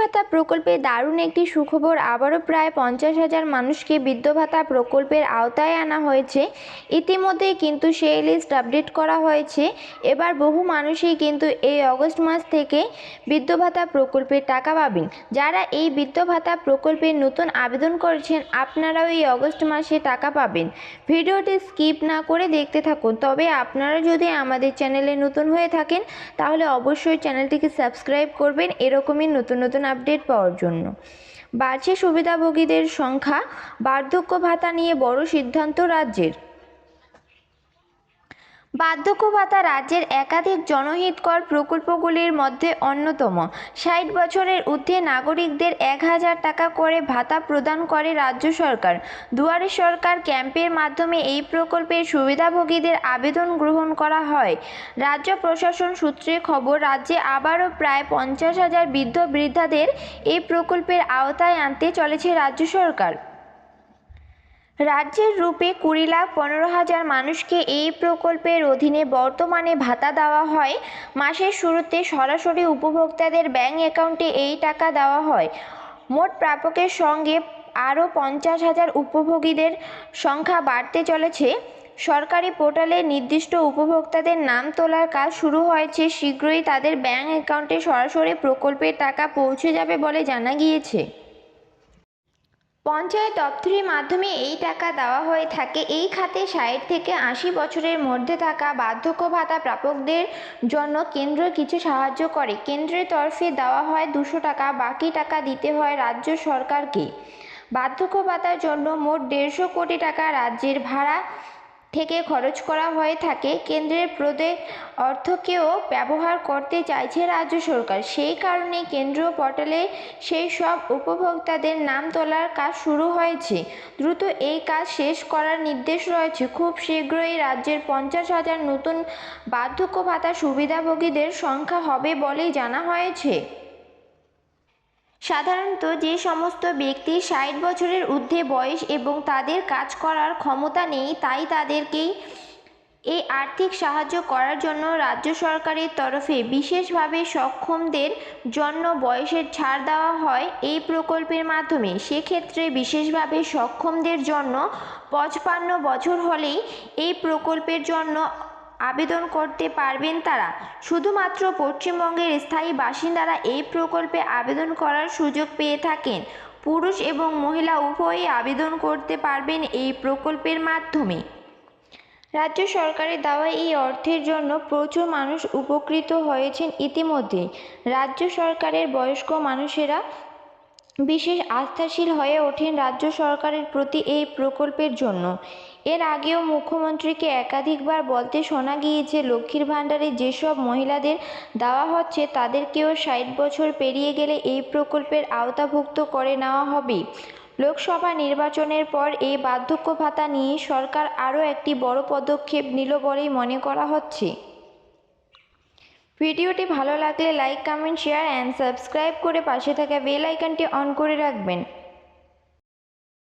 ভাতা প্রকল্পে দারুণ একটি সুখবর। আবারও প্রায় পঞ্চাশ হাজার মানুষকে ভাতা প্রকল্পের আওতায় আনা হয়েছে। ইতিমধ্যেই কিন্তু সেই লিস্ট আপডেট করা হয়েছে। এবার বহু মানুষই কিন্তু এই অগস্ট মাস থেকে ভাতা প্রকল্পের টাকা পাবেন। যারা এই ভাতা প্রকল্পের নতুন আবেদন করেছেন, আপনারাও এই অগস্ট মাসে টাকা পাবেন। ভিডিওটি স্কিপ না করে দেখতে থাকুন। তবে আপনারা যদি আমাদের চ্যানেলে নতুন হয়ে থাকেন, তাহলে অবশ্যই চ্যানেলটিকে সাবস্ক্রাইব করবেন। এরকমই নতুন নতুন নতুন আপডেট পাওয়ার জন্য। বাড়ছে সুবিধাভোগীদের সংখ্যা বার্ধক্য ভাতা নিয়ে বড় সিদ্ধান্ত রাজ্যের। বার্ধক্য ভাতা রাজ্যের একাধিক জনহিতকর প্রকল্পগুলির মধ্যে অন্যতম। ষাট বছরের ঊর্ধ্বে নাগরিকদের এক হাজার টাকা করে ভাতা প্রদান করে রাজ্য সরকার। দুয়ারে সরকার ক্যাম্পের মাধ্যমে এই প্রকল্পের সুবিধাভোগীদের আবেদন গ্রহণ করা হয়। রাজ্য প্রশাসন সূত্রে খবর, রাজ্যে আবারও প্রায় পঞ্চাশ হাজার বৃদ্ধ বৃদ্ধাদের এই প্রকল্পের আওতায় আনতে চলেছে রাজ্য সরকার। রাজ্যের রূপে কুড়ি লাখ পনেরো হাজার মানুষকে এই প্রকল্পের অধীনে বর্তমানে ভাতা দেওয়া হয়। মাসের শুরুতে সরাসরি উপভোক্তাদের ব্যাংক অ্যাকাউন্টে এই টাকা দেওয়া হয়। মোট প্রাপকের সঙ্গে আরও পঞ্চাশ হাজার উপভোগীদের সংখ্যা বাড়তে চলেছে। সরকারি পোর্টালে নির্দিষ্ট উপভোক্তাদের নাম তোলার কাজ শুরু হয়েছে। শীঘ্রই তাদের ব্যাংক অ্যাকাউন্টে সরাসরি প্রকল্পের টাকা পৌঁছে যাবে বলে জানা গিয়েছে। পঞ্চায়েত দপ্তরের মাধ্যমে এই টাকা দেওয়া হয়ে থাকে। এই খাতে ষাট থেকে আশি বছরের মধ্যে থাকা বার্ধক্য ভাতা প্রাপকদের জন্য কেন্দ্র কিছু সাহায্য করে। কেন্দ্রের তরফে দেওয়া হয় দুশো টাকা, বাকি টাকা দিতে হয় রাজ্য সরকারকে। বার্ধক্য ভাতার জন্য মোট দেড়শো কোটি টাকা রাজ্যের ভাড়া থেকে খরচ করা হয়ে থাকে। কেন্দ্রের প্রদে অর্থকেও ব্যবহার করতে চাইছে রাজ্য সরকার। সেই কারণে কেন্দ্রীয় পোর্টালে সেই সব উপভোক্তাদের নাম তোলার কাজ শুরু হয়েছে। দ্রুত এই কাজ শেষ করার নির্দেশ রয়েছে। খুব শীঘ্রই রাজ্যের পঞ্চাশ হাজার নতুন বার্ধক্য ভাতা সুবিধাভোগীদের সংখ্যা হবে বলেই জানা হয়েছে। সাধারণত যে সমস্ত ব্যক্তি ষাট বছরের ঊর্ধ্বে বয়স এবং তাদের কাজ করার ক্ষমতা নেই, তাই তাদেরকেই এই আর্থিক সাহায্য করার জন্য রাজ্য সরকারের তরফে বিশেষভাবে সক্ষমদের জন্য বয়সের ছাড় দেওয়া হয় এই প্রকল্পের মাধ্যমে। সেক্ষেত্রে বিশেষভাবে সক্ষমদের জন্য পঁচপান্ন বছর হলেই এই প্রকল্পের জন্য আবেদন করতে পারবেন তারা। শুধুমাত্র পশ্চিমবঙ্গের স্থায়ী বাসিন্দারা এই প্রকল্পে আবেদন করার সুযোগ পেয়ে থাকেন। পুরুষ এবং মহিলা উভয়ই আবেদন করতে পারবেন এই প্রকল্পের মাধ্যমে। রাজ্য সরকারের দেওয়া এই অর্থের জন্য প্রচুর মানুষ উপকৃত হয়েছেন ইতিমধ্যে রাজ্য সরকারের বয়স্ক মানুষেরা বিশেষ আস্থাশীল হয়ে ওঠেন রাজ্য সরকারের প্রতি এই প্রকল্পের জন্য। এর আগেও মুখ্যমন্ত্রীকে একাধিকবার বলতে শোনা গিয়েছে, লক্ষ্মীর ভাণ্ডারে যেসব মহিলাদের দেওয়া হচ্ছে তাদেরকেও ষাট বছর পেরিয়ে গেলে এই প্রকল্পের আওতাভুক্ত করে নেওয়া হবে। লোকসভা নির্বাচনের পর এই বার্ধক্য ভাতা নিয়ে সরকার আরও একটি বড় পদক্ষেপ নিল বলেই মনে করা হচ্ছে। ভিডিওটি ভালো লাগলে like, comment, share, and subscribe করে পাশে থাকা বেল আইকনটি অন করে রাখবেন।